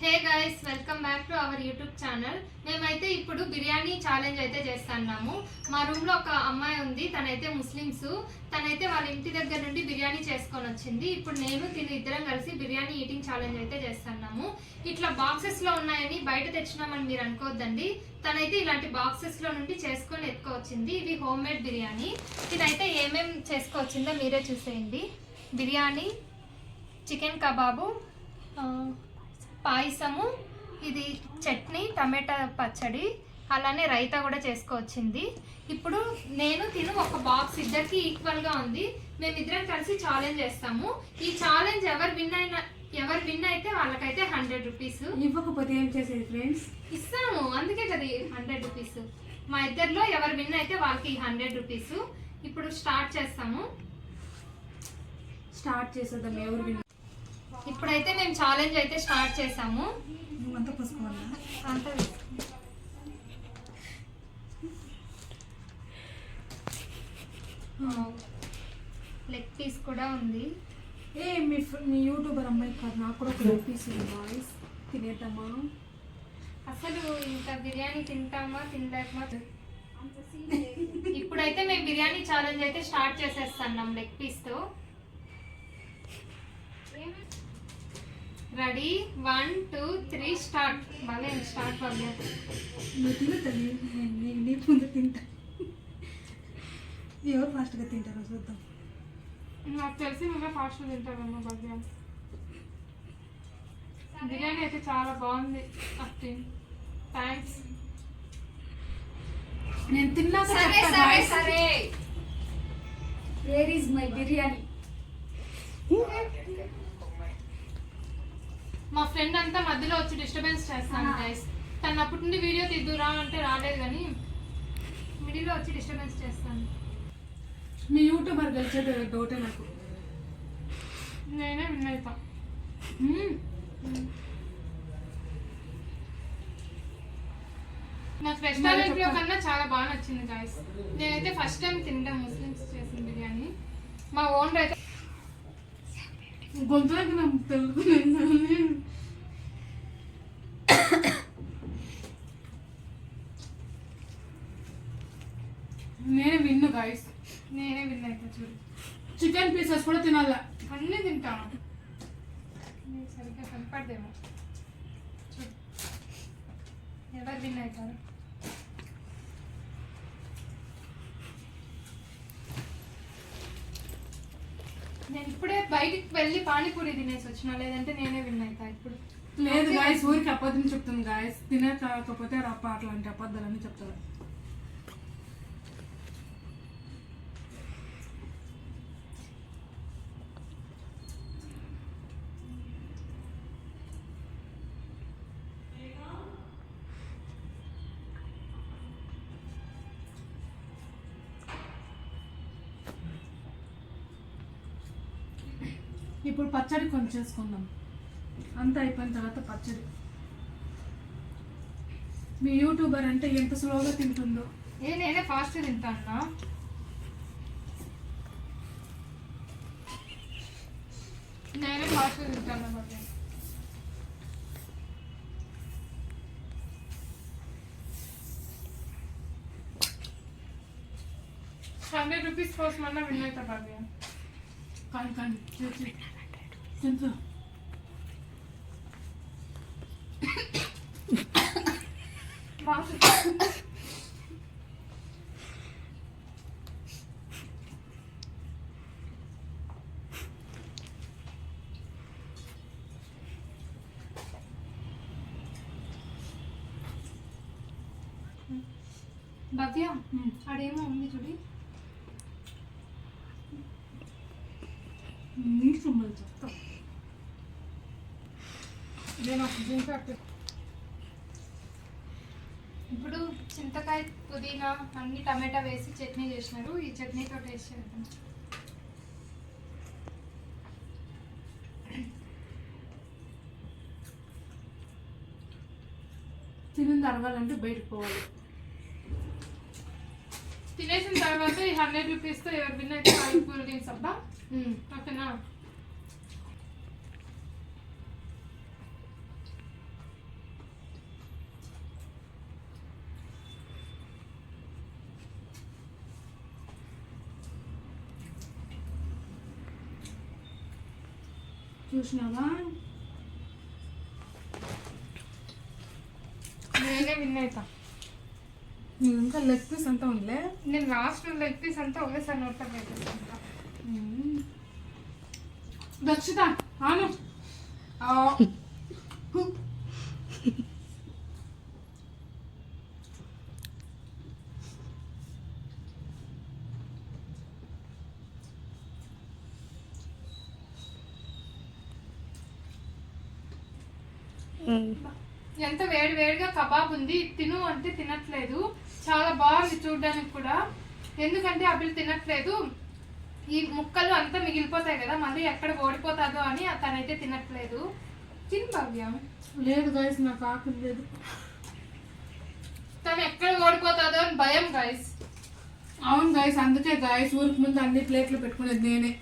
Hey guys welcome back to our YouTube channel. మేమైతే ఇప్పుడు biryani challenge అయితే చేస్తున్నాము. మా రూమ్లో ఒక అమ్మాయి ఉంది తనైతే ముస్లిమ్స్. తనైతే వాళ్ళ ఇంటి దగ్గర నుండి బిర్యానీ చేసుకొని వచ్చింది. ఇప్పుడు నేను తిని ఇద్దరం కలిసి బిర్యానీ ఈటింగ్ ఛాలెంజ్ అయితే చేస్తున్నాము. ఇట్లా బాక్సెస్లో ఉన్నాయని బయట తెచ్చినామని మీరు అనుకోవద్దండి. తనైతే ఇలాంటి బాక్సెస్లో నుండి చేసుకొని ఎత్తుకొచ్చింది. ఇవి హోమ్ మేడ్ బిర్యానీ. ఇదైతే ఏమేం చేసుకోవచ్చిందో మీరే చూసేయండి. బిర్యానీ చికెన్ కబాబు పాయసము ఇది చట్నీ టమాటా పచ్చడి అలానే రైతా కూడా చేసుకోవచ్చింది. ఇప్పుడు నేను తిను ఒక బాక్స్ ఇద్దరికి ఈక్వల్గా ఉంది. మేమిద్దరం కలిసి ఛాలెంజ్ చేస్తాము. ఈ ఛాలెంజ్ ఎవరు విన్ అయిన ఎవరు విన్ అయితే వాళ్ళకైతే హండ్రెడ్ రూపీస్ ఇవ్వకపోతే ఏం చేసేది ఫ్రెండ్స్ ఇస్తాము అందుకే కదా హండ్రెడ్ రూపీస్ మా ఇద్దరిలో ఎవరు విన్ అయితే వాళ్ళకి హండ్రెడ్ రూపీస్ ఇప్పుడు స్టార్ట్ చేస్తాము. స్టార్ట్ చేసేద్దాం ఎవరు విన్ ఇప్పుడైతే మేము ఛాలెంజ్ అయితే స్టార్ట్ చేసాము. నువ్వంతా పోసుకోవాలా? అంతా లెగ్ పీస్ కూడా ఉంది. ఏ మీ మీ యూట్యూబర్ అమ్మాయి కాదు నాకు కూడా ఒక పీస్ ఉంది బాయ్స్ తినేద్దామా? అసలు ఇంకా బిర్యానీ తింటామా తినలేకమా ఇప్పుడైతే మేము బిర్యానీ ఛాలెంజ్ అయితే స్టార్ట్ చేసేస్తున్నాం leg పీస్తో. Ready? One two three start. భలే స్టార్ట్ భలే నువ్వు తిను తల్లి. నేను నీ- ముందు తింటా. ఎవరు ఫాస్ట్గా తింటారో చూద్దాం. నాకు తెలిసి నువ్వే ఫాస్ట్ తింటావమ్మా భవ్య. బిర్యానీ అయితే చాలా బాగుంది అత్తి. థ్యాంక్స్ నేను తిన్నాక సరే సరే. సరే. Where is my biryani? మా ఫ్రెండ్ అంతా మధ్యలో వచ్చి డిస్టర్బెన్స్ చేస్తాను. గైస్ తను అప్పటి నుండి వీడియో తీద్దురా అంటే రాలేదు కానీ మిడిల్లో వచ్చి డిస్టర్బెన్స్ చేస్తాను. మీ యూట్యూబర్ గెలిచేది డౌటే నాకు. నేనే విన్ అవుతా. నాకు రెస్టారెంట్లో కన్నా చాలా బాగా నచ్చింది గాయస్ నేనైతే ఫస్ట్ టైం తింటాం ముస్లిమ్స్ చేసిన బిర్యానీ. మా ఓనర్ అయితే గొంతులోకి నాకు తెలుగు నేనే విన్ను గాయస్ నేనే విన్ అయితే చూడు. చికెన్ పీసెస్ కూడా తినాలా? అన్నీ తింటాను సరిగ్గా కనపడదేమో. చూడు. ఎవరు విన్ అవుతారు? నేను ఇప్పుడే బయటికి వెళ్ళి పానీపూరి తినేసి వచ్చిన లేదంటే నేనే విన్ అవుతా ఇప్పుడు. లేదు గాయస్ ఊరికి అబద్ధం చెప్తుంది గాయస్. తినే కాకపోతే రప్ప అట్లాంటి అబద్ధాలని చెప్తారు. ఇప్పుడు పచ్చడి కొంచెం చేసుకుందాం అంతా అయిపోయిన తర్వాత పచ్చడి. మీ యూట్యూబర్ అంటే ఎంత స్లోగా తింటుందో. ఏ నేనే ఫాస్ట్ తింటాను నేనే ఫాస్ట్ తింటాను హండ్రెడ్ రూపీస్ కోసం అన్నా విన్ అవుతా భాగ్య కానీ కానీ చేసి తింటూ భవ్య అడేమో ఉంది చూడి నీ సొమ్మలు చెప్తా నేను ఒక జింక ఇప్పుడు చింతకాయ పుదీనా అన్ని టమాటా వేసి చట్నీ చేసినారు. ఈ చట్నీతో టేస్ట్ చేద్దాం. తినింది అరగాలంటే బయటకు పోవాలి. తినేసిన తర్వాత ఈ హండ్రెడ్ రూపీస్తో ఎవరు విన్ అయితే కూల్ డ్రింక్స్ అబ్బా ఓకేనా? చూసినావా? నేనే విన్ అవుతా ఇంకా లెగ్ పీస్ అంతా ఉందిలే? నేను లాస్ట్ లెగ్ పీస్ అంతా ఒకేసారి నోట్లో. దక్షిత ఆను ఆ. ఎంత వేడి వేడిగా కబాబ్ ఉంది తిను అంటే తినట్లేదు. చాలా బాగుంది చూడడానికి కూడా. ఎందుకంటే అభిల్ తినట్లేదు. ఈ ముక్కలు అంతా మిగిలిపోతాయి కదా మళ్ళీ ఎక్కడ ఓడిపోతాదో అని తనైతే తినట్లేదు. తిను భవ్య. లేదు గైస్ నాకు ఆకలి లేదు. తను ఎక్కడ ఓడిపోతాదో అని భయం గైస్ అవును గైస్ అందుకే గైస్ ఊరికి ముందు అన్ని ప్లేట్లు పెట్టుకునేది నేనే.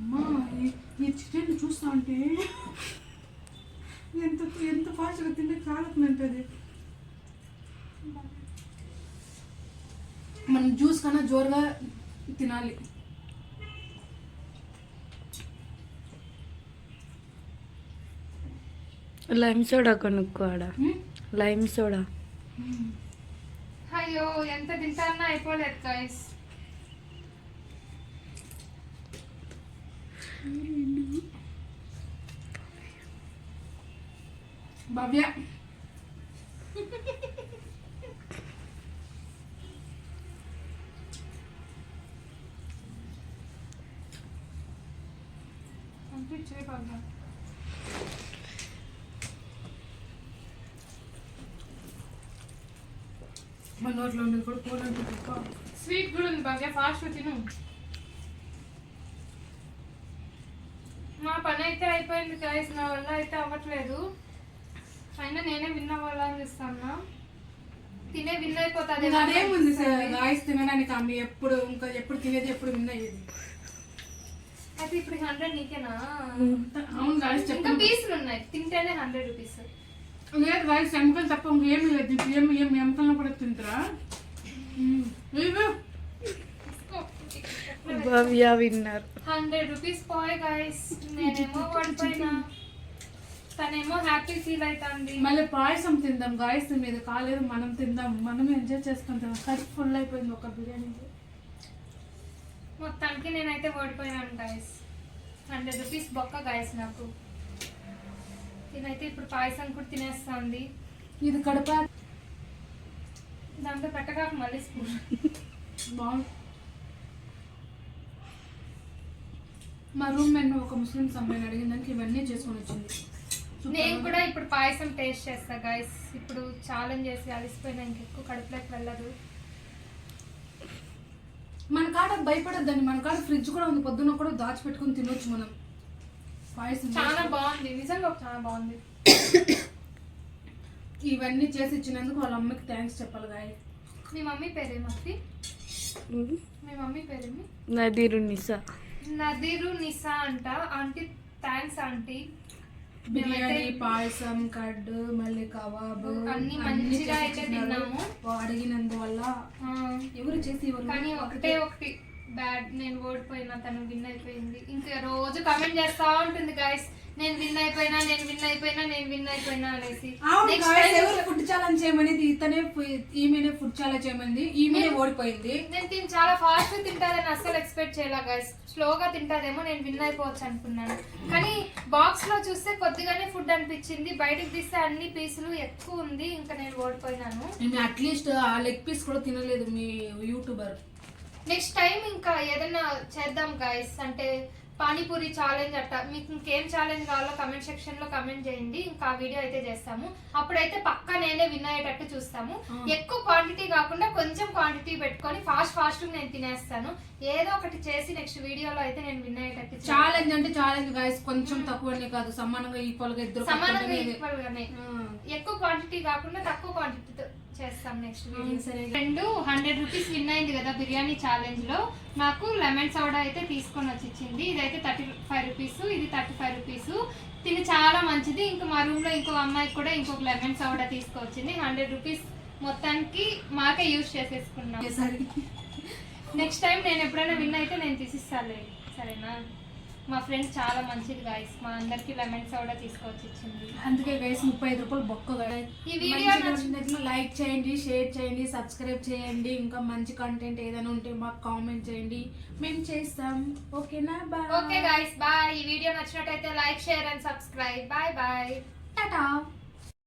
అమ్మా ఈ- ఈ చికెన్ చూస్తా అంటే ఎంత ఎంత ఫాస్ట్గా తింటే అది మనం జ్యూస్ కన్నా జోరుగా తినాలి. లైమ్ సోడా కొనుక్కోడా? లైమ్ సోడా అయ్యో ఎంత తింటానా అయిపోలేదు గైస్ భవ్య పంపించే భవ్య మన నోట్లో ఉండేది కూడా పోలంటే తప్ప స్వీట్ కూడా ఉంది భవ్య ఫాస్ట్ తిను అయిపోయింది గైస్ నా వల్ల అయితే అవ్వట్లేదు. అయినా నేనే విన్ అవ్వాలని ఇస్తాను తినే విన్ అయిపోతుంది ఇంకా అదేముంది సార్? గాయస్ తినడానికి ఆమె ఎప్పుడు ఇంకా ఎప్పుడు తినేది ఎప్పుడు విన్ అయ్యేది అయితే ఇప్పుడు హండ్రెడ్ నీకేనా? అవును గాయస్ ఇంకా చెప్పండి. పీసులు ఉన్నాయి. తింటేనే హండ్రెడ్ రూపీస్ లేదు గాయస్ ఎముకలు తప్ప ఇంకేమీ లేదు. ఇప్పుడు ఏమి ఏమి ఎముకలను కూడా తింటారా. భవ్య విన్నర్. హండ్రెడ్ రూపీస్ పోయ్ గైస్ నేనేమో ఓడిపోయినా తనేమో హ్యాపీ ఫీల్ అవుతుంది మళ్ళీ పాయసం తిందాం గాయస్ మీద కాలేదు మనం తిందాం. మనం ఎంజాయ్ చేసుకుంటాం కడుపు ఫుల్ అయిపోయింది ఒక బిర్యానీ. మొత్తానికి నేనైతే ఓడిపోయినాను గైస్ హండ్రెడ్ రూపీస్ బొక్క గైస్ నాకు. నేనైతే ఇప్పుడు పాయసం కూడా తినేస్తుంది. ఇది కడప. దాంతో పెట్టగాక మళ్ళీ స్పూన్. బాగుంది. మా రూమ్ మెన్ ఒక ముస్లిమ్స్ అమ్మాయిని అడిగిందానికి ఇవన్నీ చేసుకొని వచ్చింది. నేను కూడా ఇప్పుడు పాయసం టేస్ట్ చేస్తా గైస్ ఇప్పుడు ఛాలెంజ్ చేసి అలిసిపోయినా ఇంకెక్కువ కడుపులోకి వెళ్ళదు. మన కాడ భయపడద్దండి. మన కాడ ఫ్రిడ్జ్ కూడా ఉంది. పొద్దున్న కూడా దాచిపెట్టుకుని తినొచ్చు మనం. పాయసం చాలా. బాగుంది. నిజంగా చాలా బాగుంది. ఇవన్నీ చేసి ఇచ్చినందుకు వాళ్ళ అమ్మకి థ్యాంక్స్ చెప్పాలి గాయ మీ మమ్మీ పేరేమి మీ మమ్మీ పేరేమి? నదీరు నిసా. నదీరు నిసా అంట. Aunty thanks aunty. బిర్యానీ పాయసం కడ్ మళ్ళీ కబాబ్ అన్ని మంచిగా అయితే. తిన్నాము. అడిగినందువల్ల ఎవరు చేసి కానీ ఒకటే. ఒకటి. బ్యాడ్ నేను ఓడిపోయినా తను విన్ అయిపోయింది. ఇంకా రోజు కమెంట్ చేస్తా ఉంటుంది గైస్ నేను విన్ అయిపోయినా నేను విన్ అయిపోయినా నేను విన్ అయిపోయినా అనేసి. ఫుడ్ ఛాలెంజ్ చేయమనేది ఇతనే ఈమెనే ఫుడ్ ఛాలెంజ్ చేయమంది. ఈమెనే ఓడిపోయింది. నేను తిని చాలా ఫాస్ట్ తింటాదని అస్సలు ఎక్స్పెక్ట్ చేయలే గైస్ స్లోగా తింటాదేమో నేను విన్ అయిపోవచ్చు అనుకున్నాను. కానీ బాక్స్లో చూస్తే కొద్దిగానే ఫుడ్ అనిపించింది. బయటకు తీస్తే అన్ని పీసులు ఎక్కువ ఉంది ఇంకా నేను ఓడిపోయినాను. అట్లీస్ట్ ఆ లెగ్ పీస్ కూడా తినలేదు మీ యూట్యూబర్ నెక్స్ట్ టైం ఇంకా ఏదైనా చేద్దాం గైస్ అంటే పానీపూరి ఛాలెంజ్ అట్ట. మీకు ఇంకేం ఛాలెంజ్ కావాలో కమెంట్ సెక్షన్లో కమెంట్ చేయండి. ఇంకా ఆ వీడియో అయితే చేస్తాము. అప్పుడైతే పక్కా నేనే విన్ అయ్యేటట్టు చూస్తాము. ఎక్కువ క్వాంటిటీ కాకుండా కొంచెం క్వాంటిటీ పెట్టుకొని ఫాస్ట్ ఫాస్ట్ నేను తినేస్తాను. ఏదో ఒకటి చేసి నెక్స్ట్ వీడియోలో అయితే నేను విన్ అయ్యేటట్టు. ఛాలెంజ్ అంటే ఛాలెంజ్ గాయస్ కొంచెం తక్కువనే కాదు. సమానంగా ఈక్వల్గా ఇద్దరు సమానంగా ఈక్వల్ గానే. ఎక్కువ క్వాంటిటీ కాకుండా తక్కువ క్వాంటిటీతో చేస్తాం నెక్స్ట్. రెండు హండ్రెడ్ రూపీస్ విన్ అయింది కదా బిర్యానీ ఛాలెంజ్లో. నాకు లెమన్ సోడా అయితే తీసుకొని వచ్చి ఇచ్చింది. ఇదైతే థర్టీ ఫైవ్ రూపీస్ ఇది థర్టీ ఫైవ్ రూపీస్ తిని చాలా మంచిది. ఇంకా మా రూమ్లో ఇంకో అమ్మాయికి కూడా ఇంకొక లెమన్ సోడా తీసుకొచ్చింది. హండ్రెడ్ రూపీస్ మొత్తానికి మాకే యూజ్ చేసేసుకున్నాం. సరే. నెక్స్ట్ టైం నేను ఎప్పుడైనా విన్ అయితే నేను తీసిస్తాలే. సరేనా? మా ఫ్రెండ్ చాలా మంచిది గాయస్ మా అందరికి లెమన్ సోడా తీసుకొచ్చి ఇచ్చింది. అందుకే గైస్ ముప్పై ఐదు రూపాయలు బొక్క ఈ వీడియో నచ్చినట్లు లైక్ చేయండి షేర్ చేయండి సబ్స్క్రైబ్ చేయండి. ఇంకా మంచి కంటెంట్ ఏదైనా ఉంటే మాకు కామెంట్ చేయండి. మేము చేస్తాం. ఓకేనా? బాయ్ ఓకే గాయస్ బాయ్ ఈ వీడియో నచ్చినట్టయితే like share and subscribe bye bye tata